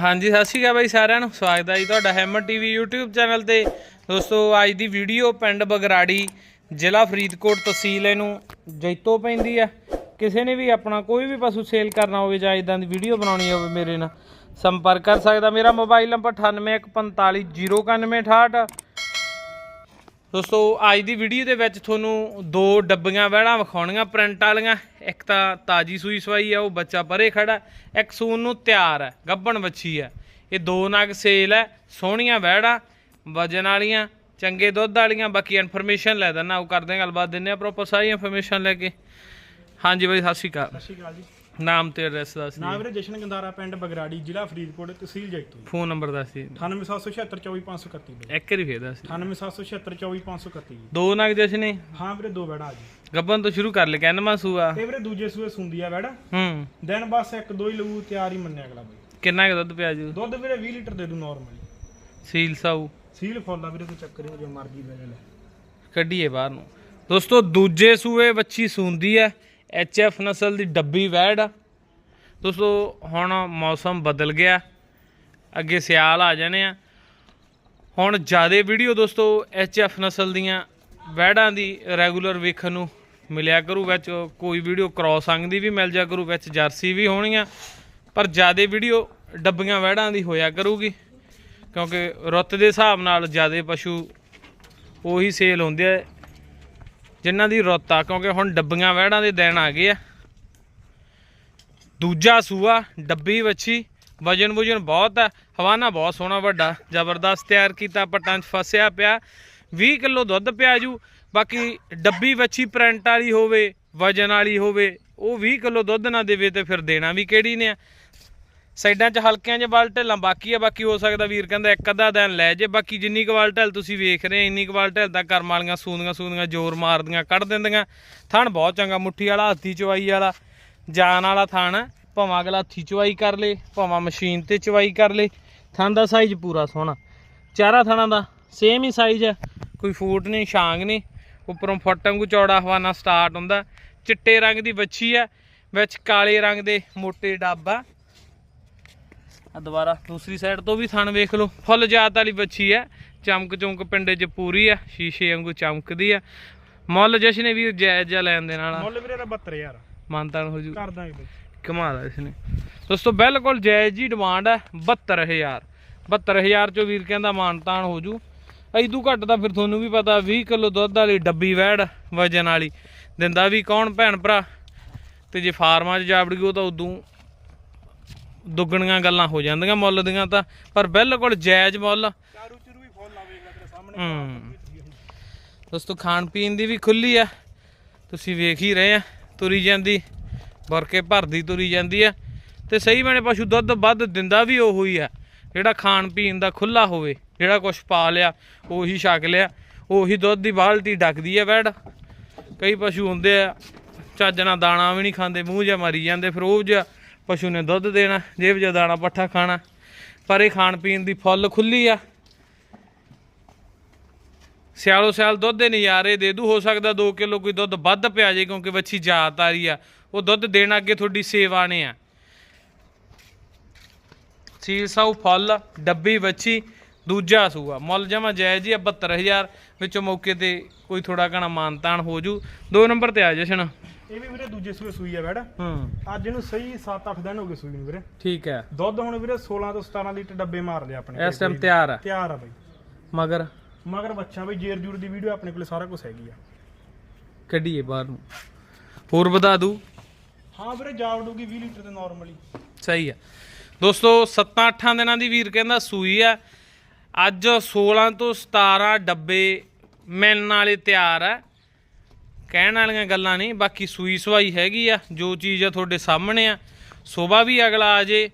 ਹਾਂਜੀ, ਸਤਿ ਸ਼੍ਰੀ ਅਕਾਲ ਬਾਈ ਸਾਰਿਆਂ ਨੂੰ। ਸਵਾਗਤ ਹੈ ਜੀ ਤੁਹਾਡਾ ਹੈਮਰ ਟੀਵੀ YouTube ਚੈਨਲ ਤੇ। ਦੋਸਤੋ, ਅੱਜ ਦੀ ਵੀਡੀਓ ਪਿੰਡ ਬਗਰਾੜੀ, ਜ਼ਿਲ੍ਹਾ ਫਰੀਦਕੋਟ ਤਹਿਸੀਲ ਇਹਨੂੰ ਜੈਤੋ ਪੈਂਦੀ ਆ। ਕਿਸੇ ਨੇ ਵੀ ਆਪਣਾ ਕੋਈ ਵੀ ਪਸ਼ੂ ਸੇਲ ਕਰਨਾ ਹੋਵੇ ਜਾਂ ਇਦਾਂ ਦੀ ਵੀਡੀਓ ਬਣਾਉਣੀ ਹੋਵੇ ਮੇਰੇ ਨਾਲ ਸੰਪਰਕ ਕਰ ਸਕਦਾ। ਮੇਰਾ ਮੋਬਾਈਲ ਨੰਬਰ 9814509168 ਦੋਸਤੋ, ਅੱਜ ਦੀ ਵੀਡੀਓ ਦੇ ਵਿੱਚ ਤੁਹਾਨੂੰ ਦੋ ਡੱਬੀਆਂ, ਵਹਿੜਾਂ ਵਿਖਾਉਣੀਆਂ, ਪ੍ਰਿੰਟ ਵਾਲੀਆਂ। ਇੱਕ ਤਾਂ ਤਾਜੀ ਸੂਈ ਸਵਾਈ ਆ, ਉਹ ਬੱਚਾ ਪਰੇ ਖੜਾ ਇੱਕ ਸੂਨ ਨੂੰ ਤਿਆਰ ਹੈ, ਗੱਬਣ ਵੱਛੀ ਹੈ। ਇਹ ਦੋ ਨਗ ਸੇਲ ਹੈ, ਸੋਹਣੀਆਂ ਵਹਿੜਾਂ, ਵਜਨ ਵਾਲੀਆਂ, ਚੰਗੇ ਦੁੱਧ ਵਾਲੀਆਂ। ਬਾਕੀ ਇਨਫੋਰਮੇਸ਼ਨ ਲੈ ਦਿੰਦਾ, ਉਹ ਕਰਦੇ ਹਾਂ ਗੱਲਬਾਤ ਦਿੰਦੇ ਆ ਪ੍ਰੋਪਰ ਸਾਰੀ ਇਨਫੋਰਮੇਸ਼ਨ ਲੈ ਕੇ। ਹਾਂਜੀ ਬਾਈ, ਸਤਿ ਸ਼੍ਰੀ ਅਕਾਲ। ਸਤਿ ਸ਼੍ਰੀ ਅਕਾਲ ਜੀ। ਨਾਮ ਤੇ ਐਡਰੈਸ ਦੱਸ ਨਾਮ ਵੀਰੇ ਜਸ਼ਨ ਗੰਦਾਰਾ ਪਿੰਡ ਬਗਰਾੜੀ ਜ਼ਿਲ੍ਹਾ ਫਰੀਦਕੋਟ ਤਹਿਸੀਲ ਜੈਤੋ ਫੋਨ ਨੰਬਰ ਦੱਸ ਦਿਓ। 98776245531 ਬਾਈ ਇੱਕ ਵਾਰੀ ਫੇਰ ਦੱਸ ਦਿਓ। 98776245531 ਜੀ ਦੋ ਨਗ ਜਸ਼ਨੇ? ਹਾਂ ਵੀਰੇ ਦੋ ਬੈੜਾ ਜੀ। ਗੱਬਨ ਤੋਂ ਸ਼ੁਰੂ ਕਰ ਲੈ ਕਹਿੰਦਾ ਸੂਆ। ਇਹ ਵੀਰੇ ਦੂਜੇ ਸੂਏ ਸੁੰਦੀ ਆ ਬੈੜਾ। ਹੂੰ। ਦਿਨ ਬਸ ਇੱਕ ਦੋ ਹੀ ਲਊ ਤਿਆਰ ਹੀ ਮੰਨਿਆ ਅਗਲਾ ਬਾਈ। ਕਿੰਨਾ ਕੁ ਦੁੱਧ ਪਿਆ ਜੂ? ਦੁੱਧ ਵੀਰੇ 20 ਲੀਟਰ ਦੇ ਦੂ ਨਾਰਮਲੀ ਸੀਲ ਸਾਊ। ਸੀਲ ਫੋਲਾ ਵੀਰੇ ਕੋਈ ਚੱਕਰ ਨਹੀਂ ਜੋ ਮਰਜ਼ੀ ਲੈ ਲੈ। ਕੱਢੀਏ ਬਾਹਰ ਨੂੰ। ਦੋਸਤੋ ਦੂਜੇ ਸੂਏ ਵੱਛੀ ਸੂੰਦੀ ਹੈ ਐਚ ਐਫ ਨਸਲ ਦੀ ਡੱਬੀ ਵੈੜ। ਆ ਦੋਸਤੋ, ਹੁਣ ਮੌਸਮ ਬਦਲ ਗਿਆ। ਅੱਗੇ ਸਿਆਲ ਆ ਜਾਣੇ ਆ। ਹੁਣ ਜ਼ਿਆਦਾ ਵੀਡੀਓ ਦੋਸਤੋ ਐਚ ਐਫ ਨਸਲ ਦੀਆਂ ਵੈੜਾਂ ਦੀ ਰੈਗੂਲਰ ਵੇਖਣ ਨੂੰ ਮਿਲਿਆ ਕਰੂ ਵਿੱਚ। ਕੋਈ ਵੀਡੀਓ ਕ੍ਰੋਸ ਅੰਗ ਦੀ ਵੀ ਮਿਲ ਜਾ ਕਰੂ ਵਿੱਚ, ਜਰਸੀ ਵੀ ਹੋਣੀਆਂ ਪਰ ਜ਼ਿਆਦਾ ਵੀਡੀਓ ਡੱਬੀਆਂ ਵੈੜਾਂ ਦੀ ਹੋਇਆ ਕਰੂਗੀ। ਕਿਉਂਕਿ ਰੁੱਤ ਦੇ ਹਿਸਾਬ ਨਾਲ ਜ਼ਿਆਦਾ ਪਸ਼ੂ ਉਹੀ ਸੇਲ ਹੁੰਦੇ ਆ। ਜਿਨ੍ਹਾਂ ਦੀ ਰੁੱਤ ਆ, ਕਿਉਂਕਿ ਹੁਣ ਡੱਬੀਆਂ ਵਹਿੜਾਂ ਦੇ ਦਿਨ ਆ ਗਏ ਆ। ਦੂਜਾ ਸੂਆ, ਡੱਬੀ ਵੱਛੀ, ਵਜਨ ਵੁਜਨ ਬਹੁਤ ਆ, ਹਵਾਨਾ ਬਹੁਤ ਸੋਹਣਾ ਵੱਡਾ, ਜ਼ਬਰਦਸਤ ਤਿਆਰ ਕੀਤਾ, ਪੱਟਾਂ 'ਚ ਫਸਿਆ ਪਿਆ 20 ਕਿਲੋ ਦੁੱਧ ਪਿਆ ਜੂ, ਬਾਕੀ ਡੱਬੀ ਵੱਛੀ ਪ੍ਰਿੰਟ ਵਾਲੀ ਹੋਵੇ, ਵਜਨ ਵਾਲੀ ਹੋਵੇ, ਉਹ 20 ਕਿਲੋ ਦੁੱਧ ਨਾ ਦੇਵੇ ਤੇ ਫਿਰ ਦੇਣਾ ਵੀ ਕਿਹੜੀ ਨੇ ਆ। ਸਾਈਡਾਂ 'ਚ ਹਲਕਿਆਂ 'ਚ ਵਾਲ ਢਿੱਲਾਂ, ਬਾਕੀ ਆ, ਬਾਕੀ ਹੋ ਸਕਦਾ ਵੀਰ ਕਹਿੰਦਾ ਇੱਕ ਅੱਧਾ ਦਿਨ ਲੈ ਜੇ, ਬਾਕੀ ਜਿੰਨੀ ਕੁ ਢਿੱਲ ਤੁਸੀਂ ਵੇਖ ਰਹੇ ਇੰਨੀ ਕੁ ਢਿੱਲ ਤਾਂ ਕਰਮ ਵਾਲੀਆਂ ਸੂੰਦੀਆਂ ਸੂੰਦੀਆਂ ਜ਼ੋਰ ਮਾਰਦੀਆਂ, ਕੱਢ ਦਿੰਦੀਆਂ। ਥਣ ਬਹੁਤ ਚੰਗਾ, ਮੁੱਠੀ ਵਾਲਾ, ਹੱਥੀ ਚਵਾਈ ਵਾਲਾ, ਜਾਨ ਵਾਲਾ ਥਣ ਹੈ। ਭਾਵੇਂ ਅਗਲਾ ਹੱਥੀ ਚਵਾਈ ਕਰ ਲੇ, ਭਾਵੇਂ ਮਸ਼ੀਨ ਤੇ ਚਵਾਈ ਕਰ ਲੇ, ਥਣ ਦਾ ਸਾਈਜ਼ ਪੂਰਾ ਸੋਹਣਾ। ਚਾਰਾ ਥਣਾਂ ਦਾ ਸੇਮ ਹੀ ਸਾਈਜ਼ ਹੈ। ਕੋਈ ਫੂਟ ਨਹੀਂ, ਛਾਂਗ ਨਹੀਂ, ਉੱਪਰੋਂ ਫੁੱਟ ਵਾਂਗੂ ਚੌੜਾ ਹਵਾਨਾ ਸਟਾਰਟ ਹੁੰਦਾ। ਚਿੱਟੇ ਰੰਗ ਦੀ ਵੱਛੀ ਆ ਵਿੱਚ ਕਾਲੇ ਰੰਗ ਦੇ ਮੋਟੇ ਡੱਬ ਆ। ਆ ਦੁਬਾਰਾ ਦੂਸਰੀ ਸਾਈਡ ਤੋਂ ਵੀ ਥਣ ਵੇਖ ਲਓ। ਫੁੱਲ ਜਾਤ ਵਾਲੀ ਬੱਚੀ ਹੈ। ਚਮਕ ਚਮਕ ਪਿੰਡੇ 'ਚ ਪੂਰੀ ਆ ਸ਼ੀਸ਼ੇ ਵਾਂਗੂ ਚਮਕਦੀ ਆ ਮੁੱਲ ਜਸ਼ਨ ਵੀ ਜਾਇਜ਼ ਜਿਹਾ ਲੈਣ ਦੇ ਨਾਲ ਮੁੱਲ ਵੀਰੇ ਦਾ 72000 ਮਾਨਤਾਨ ਹੋ ਜੂ। ਕਰ ਦਾਂਗੇ ਬਾਈ। ਕਮਾਲ ਆ ਇਸਨੇ। ਦੋਸਤੋ ਬਿਲਕੁਲ ਜਾਇਜ਼ ਜੀ ਡਿਮਾਂਡ ਹੈ। 72000 72000 ਚੋਂ ਵੀਰ ਕਹਿੰਦਾ ਮਾਨਤਾਨ ਹੋ ਜੂ। ਐਦੂ ਘੱਟ ਤਾਂ ਫਿਰ ਤੁਹਾਨੂੰ ਵੀ ਪਤਾ 20 ਕਿਲੋ ਦੁੱਧ ਵਾਲੀ ਡੱਬੀ ਵੈੜ ਵਜਨ ਵਾਲੀ ਦਿੰਦਾ ਵੀ ਕੌਣ ਭੈਣ ਭਰਾ? ਤੇ ਜੇ ਫਾਰਮਾਂ 'ਚ ਜਾਵੜ ਉਹ ਤਾਂ ਉਦੋਂ ਦੁੱਗਣੀਆਂ ਗੱਲਾਂ ਹੋ ਜਾਂਦੀਆਂ ਮੁੱਲ ਦੀਆਂ ਤਾਂ ਪਰ ਬਿਲਕੁਲ ਜਾਇਜ਼ ਮੁੱਲ। ਚਾਰੂ ਚਰੂ ਵੀ ਫੁੱਲ ਆਵੇਗਾ ਤੇਰੇ ਸਾਹਮਣੇ। ਦੋਸਤੋ ਖਾਣ ਪੀਣ ਦੀ ਵੀ ਖੁੱਲੀ ਆ। ਤੁਸੀਂ ਵੇਖ ਹੀ ਰਹੇ ਆ ਤੁਰੀ ਜਾਂਦੀ ਬਰਕੇ ਭਰਦੀ ਤੁਰੀ ਜਾਂਦੀ ਆ। ਤੇ ਸਹੀ ਮੈਨੇ ਪਸ਼ੂ ਦੁੱਧ ਵੱਧ ਦਿੰਦਾ ਵੀ ਉਹੋ ਹੀ ਆ। ਜਿਹੜਾ ਖਾਣ ਪੀਣ ਦਾ ਖੁੱਲਾ ਹੋਵੇ ਜਿਹੜਾ ਕੁਛ ਪਾ ਲਿਆ ਉਹੀ ਛਕ ਲਿਆ। ਉਹੀ ਦੁੱਧ ਦੀ ਬਾਲਟੀ ਡੱਕਦੀ ਆ ਵੈੜ ਕਈ ਪਸ਼ੂ ਹੁੰਦੇ ਆ ਚੱਜ ਨਾਲ ਦਾਣਾ ਵੀ ਨਹੀਂ ਖਾਂਦੇ ਮੂੰਹ ਜਿਹਾ ਮਾਰੀ ਜਾਂਦੇ ਫਿਰ ਉਹ ਜਿਹਾ ਪਸ਼ੂ ਨੇ ਦੁੱਧ ਦੇਣਾ, ਜੇਬ ਜਿਹਾ ਦਾਣਾ ਪੱਠਾ ਖਾਣਾ, ਪਰ ਇਹ ਖਾਣ ਪੀਣ ਦੀ ਫੁੱਲ ਖੁੱਲੀ ਆ। ਸਿਆਲੋ ਸਿਆਲ ਦੁੱਧ ਦੇ ਨਜ਼ਾਰੇ ਦੇ ਦੂ, ਹੋ ਸਕਦਾ 2 ਕਿਲੋ ਕੋਈ ਦੁੱਧ ਵੱਧ ਪਿਆ ਜੇ, ਕਿਉਂਕਿ ਵੱਛੀ ਜਾਤ ਆ ਰਹੀ ਆ। ਉਹ ਦੁੱਧ ਦੇਣ ਅੱਗੇ ਤੁਹਾਡੀ ਸੇਵਾ ਨੇ ਆ। ਸੀਲ ਸਾਊ ਫੁੱਲ, ਡੱਬੀ ਵੱਛੀ, ਦੂਜਾ ਸੂਆ। ਮੁੱਲ ਜਮਾ ਜਾਇਜ਼ ਹੀ ਆ 72000 ਵਿੱਚੋਂ ਮੌਕੇ ਤੇ ਕੋਈ ਥੋੜਾ ਘਣਾ ਮਾਨਤਾਨ ਹੋ ਜੂ। ਦੋ ਨੰਬਰ ਤੇ ਆ, ਜਸ਼ਨ। ਇਹ ਵੀ ਵੀਰੇ ਦੂਜੇ ਸੂਏ ਸੂਈ ਆ ਬੈੜਾ ਹੂੰ। ਅੱਜ ਇਹਨੂੰ ਸਹੀ 7-8 ਦਿਨ ਹੋ ਗਏ ਸੂਈ ਨੂੰ ਵੀਰੇ। ਠੀਕ ਹੈ। ਦੁੱਧ ਹੁਣ ਵੀਰੇ 16 ਤੋਂ 17 ਲੀਟਰ ਡੱਬੇ ਮਾਰ ਲਿਆ ਆਪਣੇ ਇਸ ਟਾਈਮ ਤਿਆਰ ਆ। ਤਿਆਰ ਆ ਬਾਈ। ਮਗਰ? ਮਗਰ ਬੱਚਾ ਬਈ ਜੇਰ ਜੂਰ ਦੀ ਵੀਡੀਓ ਆਪਣੇ ਕੋਲੇ ਸਾਰਾ ਕੁਝ ਹੈਗੀ ਆ। ਕੱਢੀਏ ਬਾਹਰ ਨੂੰ। ਹੋਰ ਵਧਾ ਦੂ? ਹਾਂ ਵੀਰੇ ਜਾ ਵੜੂਗੀ 20 ਲੀਟਰ ਤੇ ਨਾਰਮਲੀ ਸਹੀ ਆ। ਦੋਸਤੋ 7-8 ਦਿਨਾਂ ਦੀ ਵੀਰ ਕਹਿੰਦਾ ਸੂਈ ਆ। ਅੱਜ 16 ਤੋਂ 17 ਡੱਬੇ ਮਿਲਣ ਵਾਲੇ ਤਿਆਰ ਆ। ਕਹਿਣ ਵਾਲੀਆਂ ਗੱਲਾਂ ਨਹੀਂ ਬਾਕੀ ਸੂਈ ਸਵਾਈ ਹੈਗੀ ਆ, ਜੋ ਚੀਜ਼ ਆ ਤੁਹਾਡੇ ਸਾਹਮਣੇ ਆ। ਸਵੇਰ ਵੀ ਅਗਲਾ ਆ ਜੇ,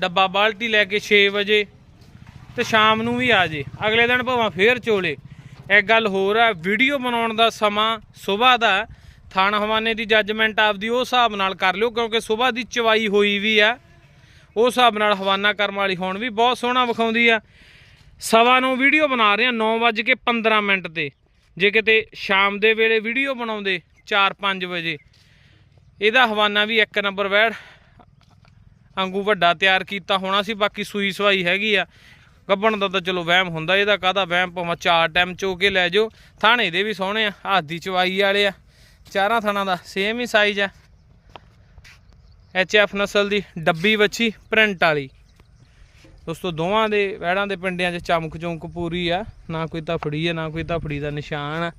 ਡੱਬਾ ਬਾਲਟੀ ਲੈ ਕੇ 6 ਵਜੇ ਤੇ ਸ਼ਾਮ ਨੂੰ ਵੀ ਆ ਜੇ। ਅਗਲੇ ਦਿਨ ਭਾਵੇਂ ਫੇਰ ਚੋਲੇ। ਇੱਕ ਗੱਲ ਹੋਰ ਆ, ਵੀਡੀਓ ਬਣਾਉਣ ਦਾ ਸਮਾਂ ਸਵੇਰ ਦਾ ਥਾਣ ਹਵਾਨੇ ਦੀ ਜੱਜਮੈਂਟ ਆਪਦੀ ਉਹ ਹਿਸਾਬ ਨਾਲ ਕਰ ਲਿਓ, ਕਿਉਂਕਿ ਸਵੇਰ ਦੀ ਚਵਾਈ ਹੋਈ ਵੀ ਆ। ਉਹ ਹਿਸਾਬ ਨਾਲ ਹਵਾਨਾ ਕਰਮ ਵਾਲੀ ਹੁਣ ਵੀ ਬਹੁਤ ਸੋਹਣਾ ਵਿਖਾਉਂਦੀ ਆ। ਸਵਾ ਨੂੰ ਵੀਡੀਓ ਬਣਾ ਰਹੇ ਆ 9:15 ਮਿੰਟ ਤੇ। ਜੇ ਕਿਤੇ ਸ਼ਾਮ ਦੇ ਵੇਲੇ ਵੀਡੀਓ ਬਣਾਉਂਦੇ 4-5 ਵਜੇ, ਇਹਦਾ ਹਵਾਨਾ ਵੀ ਇੱਕ ਨੰਬਰ ਵੈੜ। ਅੰਗੂ ਵੱਡਾ ਤਿਆਰ ਕੀਤਾ ਹੋਣਾ ਸੀ, ਬਾਕੀ ਸੂਈ ਸਵਾਈ ਹੈਗੀ ਆ। ਗੱਬਣ ਦਾ ਤਾਂ ਚਲੋ ਵਹਿਮ ਹੁੰਦਾ, ਇਹਦਾ ਕਾਹਦਾ ਵਹਿਮ? ਭਾਵੇਂ ਚਾਰ ਟਾਈਮ ਚੋ ਕੇ ਲੈ ਜਾਓ। ਥਾਣੇ ਦੇ ਵੀ ਸੋਹਣੇ ਆ ਹੱਥ ਦੀ ਚਵਾਈ ਵਾਲੇ ਆ। ਚਾਰਾਂ ਥਾਣਾ ਦਾ ਸੇਮ ਹੀ ਸਾਈਜ਼ ਆ। ਐਚ ਐਫ ਨਸਲ ਦੀ ਡੱਬੀ ਵੱਛੀ ਪ੍ਰਿੰਟ ਵਾਲੀ। ਦੋਸਤੋ ਦੋਵਾਂ ਦੇ ਵਹਿੜਾਂ ਦੇ ਪਿੰਡਿਆਂ 'ਚ ਚਮਕ ਚੌਂਕ ਪੂਰੀ ਆ। ਨਾ ਕੋਈ ਧਫੜੀ ਆ ਨਾ ਕੋਈ ਧਫੜੀ ਦਾ ਨਿਸ਼ਾਨ ਆ।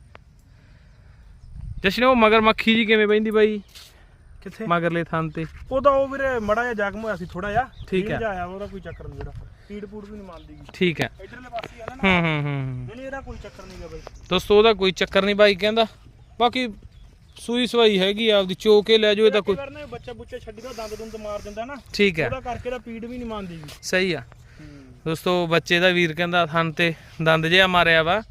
ਜਸ਼ਨ ਉਹ ਮਗਰ ਮੱਖੀ ਜੀ ਕਿਵੇਂ ਬੈਂਦੀ ਬਾਈ? ਕਿੱਥੇ? ਮਗਰਲੇ ਥਾਂ ਤੇ। ਉਹਦਾ ਉਹ ਵੀਰੇ ਮੜਾ ਜਿਹਾ ਜ਼ਖਮ ਹੋਇਆ ਸੀ ਥੋੜਾ ਜਿਹਾ। ਠੀਕ ਹੈ। ਆਇਆ ਉਹਦਾ ਕੋਈ ਚੱਕਰ ਨਹੀਂ ਵੀਰਾ ਪੀੜ ਪੂੜ ਵੀ ਨਹੀਂ ਮੰਨਦੀ ਠੀਕ ਹੈ। ਇਧਰਲੇ ਪਾਸੇ ਆ ਨਾ। ਹੂੰ ਹੂੰ ਹੂੰ ਨਹੀਂ ਨਹੀਂ ਇਹਦਾ ਕੋਈ ਚੱਕਰ ਨਹੀਂਗਾ ਬਾਈ। ਦੋਸਤੋ ਉਹਦਾ ਕੋਈ ਚੱਕਰ ਨਹੀਂ ਬਾਈ ਕਹਿੰਦਾ। ਬਾਕੀ ਸੂਈ ਸਵਾਈ ਹੈਗੀ ਆ ਆਪਦੀ ਚੋ ਕੇ ਲੈ ਜਾਓ ਇਹ ਤਾਂ ਕੋਈ ਕਰਨੇ ਬੱਚਾ ਬੁੱਚਾ ਛੱਡੀ ਦਾ ਦੰਦ ਦੁੰਦ ਮਾਰ ਦਿੰਦਾ ਨਾ। ਠੀਕ ਹੈ। ਉਹਦਾ ਕਰਕੇ ਦਾ ਪੀੜ ਵੀ ਨਹੀਂ ਮੰਨਦੀ ਸਹੀ ਆ। ਦੋਸਤੋ ਬੱਚੇ ਦਾ ਵੀਰ ਕਹਿੰਦਾ ਥਣ ਤੇ ਦੰਦ ਜਿਹਾ ਮਾਰਿਆ ਵਾ।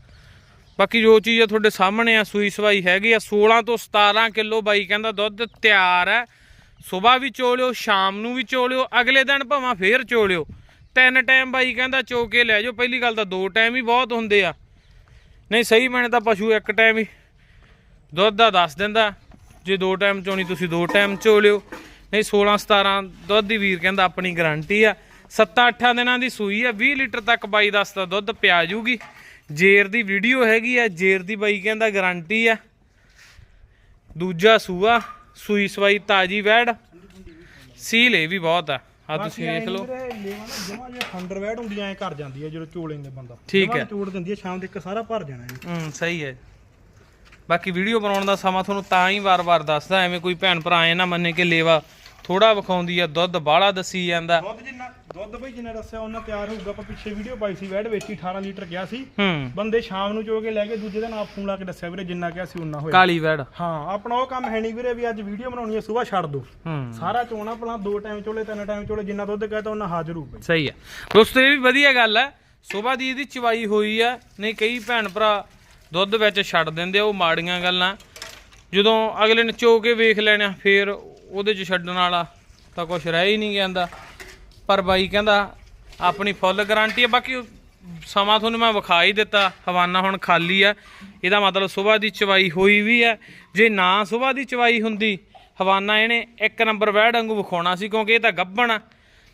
ਬਾਕੀ ਜੋ ਚੀਜ਼ ਆ ਤੁਹਾਡੇ ਸਾਹਮਣੇ ਆ ਸੂਈ ਸਵਾਈ ਹੈਗੀ ਆ 16 ਤੋਂ 17 ਕਿਲੋ ਬਾਈ ਕਹਿੰਦਾ ਦੁੱਧ ਤਿਆਰ ਹੈ ਸਵੇਰ ਵੀ ਚੋਲਿਓ ਸ਼ਾਮ ਨੂੰ ਵੀ ਚੋਲਿਓ ਅਗਲੇ ਦਿਨ ਭਾਵੇਂ ਫੇਰ ਚੋਲਿਓ ਤਿੰਨ ਟਾਈਮ ਬਾਈ ਕਹਿੰਦਾ ਚੋ ਕੇ ਲੈ ਜਾਓ। ਪਹਿਲੀ ਗੱਲ ਤਾਂ ਦੋ ਟਾਈਮ ਹੀ ਬਹੁਤ ਹੁੰਦੇ ਆ। ਨਹੀਂ ਸਹੀ ਮੈਨੇ ਤਾਂ ਪਸ਼ੂ ਇੱਕ ਟਾਈਮ ਹੀ ਦੁੱਧ ਦਾ ਦੱਸ ਦਿੰਦਾ ਜੇ ਦੋ ਟਾਈਮ ਚੋਣੀ ਤੁਸੀਂ ਦੋ ਟਾਈਮ ਚੋ ਲਿਓ। ਨਹੀਂ 16 17 ਦੁੱਧ ਦੀ ਵੀਰ ਕਹਿੰਦਾ ਆਪਣੀ ਗਾਰੰਟੀ ਆ। 7-8 ਦਿਨਾਂ ਦੀ ਸੂਈ ਆ 20 ਲੀਟਰ ਤੱਕ ਬਾਈ ਦੱਸਦਾ ਦੁੱਧ ਪਿਆ ਜੂਗੀ। ਜੇਰ ਦੀ ਵੀਡੀਓ ਹੈਗੀ ਆ ਜੇਰ ਦੀ ਬਾਈ ਕਹਿੰਦਾ ਗਾਰੰਟੀ ਆ। ਦੂਜਾ ਸੂਆ ਸੂਈ ਸਵਾਈ ਤਾਜੀ ਵੈੜ। ਸੀਲ ਇਹ ਵੀ ਬਹੁਤ ਆ। ਆ ਤੁਸੀਂ ਦੇਖ ਲਓ। ਜਮਾ ਜਿਹਾ ਖੰਡਰ ਵੈੜ ਹੁੰਦੀਆਂ ਐ ਕਰ ਜਾਂਦੀ ਹੈ ਜਦੋਂ ਚੋ ਲੈਂਦੇ ਬੰਦਾ। ਠੀਕ ਹੈ। ਚੋੜ ਦਿੰਦੀ ਹੈ ਸ਼ਾਮ ਤੱਕ ਸਾਰਾ ਭਰ ਜਾਣਾ ਹੂੰ ਸਹੀ ਹੈ। ਬਾਕੀ ਵੀਡੀਓ ਬਣਾਉਣ ਦਾ ਸਮਾਂ ਤੁਹਾਨੂੰ ਤਾਂ ਹੀ ਵਾਰ-ਵਾਰ ਦੱਸਦਾ ਐਵੇਂ ਕੋਈ ਭੈਣ ਭਰਾ ਐ ਨਾ ਮੰਨੇ ਕਿ ਲੇਵਾ ਥੋੜਾ ਵਿਖਾਉਂਦੀ ਆ ਦੁੱਧ ਬਾਹਲਾ ਦੱਸੀ ਜਾਂਦਾ। ਦੁੱਧ ਜਿੰਨਾ ਦੁੱਧ ਬਈ ਜਿੰਨਾ ਦੱਸਿਆ ਉਹਨਾਂ ਤਿਆਰ ਹੋਊਗਾ। ਆਪਾਂ ਪਿੱਛੇ ਵੀਡੀਓ ਪਾਈ ਸੀ ਵੈੜ ਵੇਚੀ 18 ਲੀਟਰ ਗਿਆ ਸੀ। ਹੂੰ। ਬੰਦੇ ਸ਼ਾਮ ਨੂੰ ਚੋ ਕੇ ਲੈ ਕੇ ਦੂਜੇ ਦਿਨ ਆਪ ਫੋਨ ਲਾ ਕੇ ਦੱਸਿਆ ਵੀਰੇ ਜਿੰਨਾ ਕਿਹਾ ਸੀ ਉਨਾ ਹੋਇਆ। ਕਾਲੀ ਵੈੜ। ਹਾਂ ਆਪਣਾ ਉਹ ਕੰਮ ਹੈ ਨਹੀਂ ਵੀਰੇ ਵੀ ਅੱਜ ਵੀਡੀਓ ਬਣਾਉਣੀ ਹੈ ਸਵੇਰ ਛੱਡ ਦੋ। ਹੂੰ। ਸਾਰਾ ਚੋਣਾ ਭਲਾ ਦੋ ਟਾਈਮ ਚੋਲੇ ਤਿੰਨ ਟਾਈਮ ਚੋਲੇ ਜਿੰਨਾ ਦੁੱਧ ਕਹਤਾ ਉਹਨਾਂ ਹਾਜ਼ਰ ਹੋਊ ਬਈ ਸਹੀ ਹੈ ਦੋਸਤੋ ਇਹ ਵੀ ਵਧੀਆ ਗੱਲ ਹੈ। ਸਵੇਰ ਦੀ ਇਹਦੀ ਚਵਾਈ ਹੋਈ ਆ ਨਹੀਂ ਕਈ ਭੈਣ ਭਰਾ ਦੁੱਧ ਵਿੱਚ ਛੱਡ ਦਿੰਦੇ ਆ ਉਹ ਮਾੜੀਆਂ ਗੱਲਾਂ। ਜਦੋਂ ਅਗਲੇ ਨੇ ਚੋ ਕੇ ਵੇਖ ਲੈਣਾ ਫੇਰ ਉਹਦੇ ਚ ਛੱਡਣ ਵਾਲਾ ਤਾਂ ਕੁਝ ਰਹਿ ਹੀ ਨਹੀਂ ਜਾਂਦਾ ਪਰ ਬਾਈ ਕਹਿੰਦਾ, ਆਪਣੀ ਫੁੱਲ ਗਾਰੰਟੀ ਹੈ ਬਾਕੀ ਸਮਾਂ ਤੁਹਾਨੂੰ ਮੈਂ ਵਿਖਾ ਹੀ ਦਿੱਤਾ। ਹਵਾਨਾ ਹੁਣ ਖਾਲੀ ਆ। ਇਹਦਾ ਮਤਲਬ ਸਵੇਰ ਦੀ ਚਵਾਈ ਹੋਈ ਵੀ ਹੈ ਜੇ ਨਾ ਸਵੇਰ ਦੀ ਚਵਾਈ ਹੁੰਦੀ, ਹਵਾਨਾ ਇਹਨੇ ਇੱਕ ਨੰਬਰ ਵੈੜ ਵਾਂਗੂ ਵਿਖਾਉਣਾ ਸੀ, ਕਿਉਂਕਿ ਇਹ ਤਾਂ ਗੱਭਣ ਆ।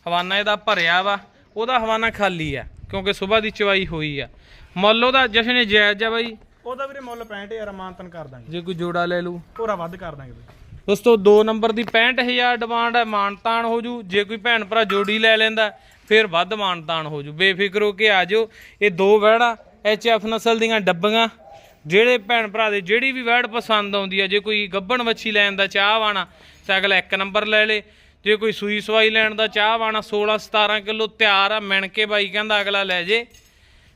ਹਵਾਨਾ ਇਹਦਾ ਭਰਿਆ ਵਾ। ਉਹਦਾ ਹਵਾਨਾ ਖਾਲੀ ਆ, ਕਿਉਂਕਿ ਸਵੇਰ ਦੀ ਚਵਾਈ ਹੋਈ ਆ। ਮੁੱਲ ਉਹਦਾ ਜਸ਼ਨ ਜਾਇਜ਼ ਆ ਬਾਈ। ਉਹਦਾ ਵੀਰੇ ਮੁੱਲ 65000 ਮਾਨਤਨ ਕਰ ਦਾਂਗੇ। ਜੇ ਕੋਈ ਜੋੜਾ ਲੈ ਲੂ ਥੋੜਾ ਵੱਧ ਕਰ ਦਾਂਗੇ ਬਈ ਦੋਸਤੋ 2 ਨੰਬਰ ਦੀ 65000 ਡਿਮਾਂਡ ਹੈ ਮਾਨਤਾਨ ਹੋ ਜੂ। ਜੇ ਕੋਈ ਭੈਣ ਭਰਾ ਜੋੜੀ ਲੈ ਲੈਂਦਾ ਫਿਰ ਵੱਧ ਮਾਨਤਾਨ ਹੋ ਜੂ। ਬੇਫਿਕਰ ਹੋ ਕੇ ਆ ਜਾਓ ਇਹ ਦੋ ਵਹਿੜਾ ਐਫ ਨਸਲ ਦੀਆਂ ਡੱਬੀਆਂ ਜਿਹੜੇ ਭੈਣ ਭਰਾ ਦੇ ਜਿਹੜੀ ਵੀ ਵਹਿੜ ਪਸੰਦ ਆਉਂਦੀ ਆ ਜੇ ਕੋਈ ਗੱਬਣ ਵੱਛੀ ਲੈਣ ਦਾ ਚਾਹ ਵਾਣਾ ਤਾਂ ਅਗਲਾ ਇੱਕ ਨੰਬਰ ਲੈ ਲੇ। ਜੇ ਕੋਈ ਸੂਈ ਸਵਾਈ ਲੈਣ ਦਾ ਚਾਹ ਵਾਣਾ 16 17 ਕਿਲੋ ਤਿਆਰ ਆ ਮਿਣ ਕੇ ਬਾਈ ਕਹਿੰਦਾ ਅਗਲਾ ਲੈ ਜੇ।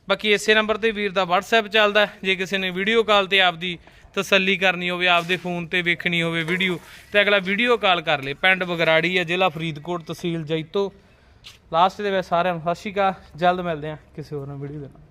ਬਾਕੀ ਇਸੇ ਨੰਬਰ ਤੇ ਵੀਰ ਦਾ WhatsApp ਚੱਲਦਾ ਜੇ ਕਿਸੇ ਨੇ ਵੀਡੀਓ ਕਾਲ ਤੇ ਆਪਦੀ ਤਸੱਲੀ ਕਰਨੀ ਹੋਵੇ, ਆਪਦੇ ਫੋਨ ਤੇ ਵੇਖਣੀ ਹੋਵੇ ਵੀਡੀਓ ਤੇ ਅਗਲਾ ਵੀਡੀਓ ਕਾਲ ਕਰ ਲੇ। ਪਿੰਡ ਬਗਰਾੜੀ ਹੈ, ਜ਼ਿਲ੍ਹਾ ਫਰੀਦਕੋਟ ਤਹਿਸੀਲ ਜੈਤੋ। ਲਾਸਟ ਦੇ ਵਿੱਚ ਸਾਰਿਆਂ ਨੂੰ ਸਤਿ ਸ਼੍ਰੀ ਅਕਾਲ। ਜਲਦ ਮਿਲਦੇ ਹਾਂ ਕਿਸੇ ਹੋਰ ਨਾਲ ਵੀਡੀਓ ਦੇ ਨਾਲ।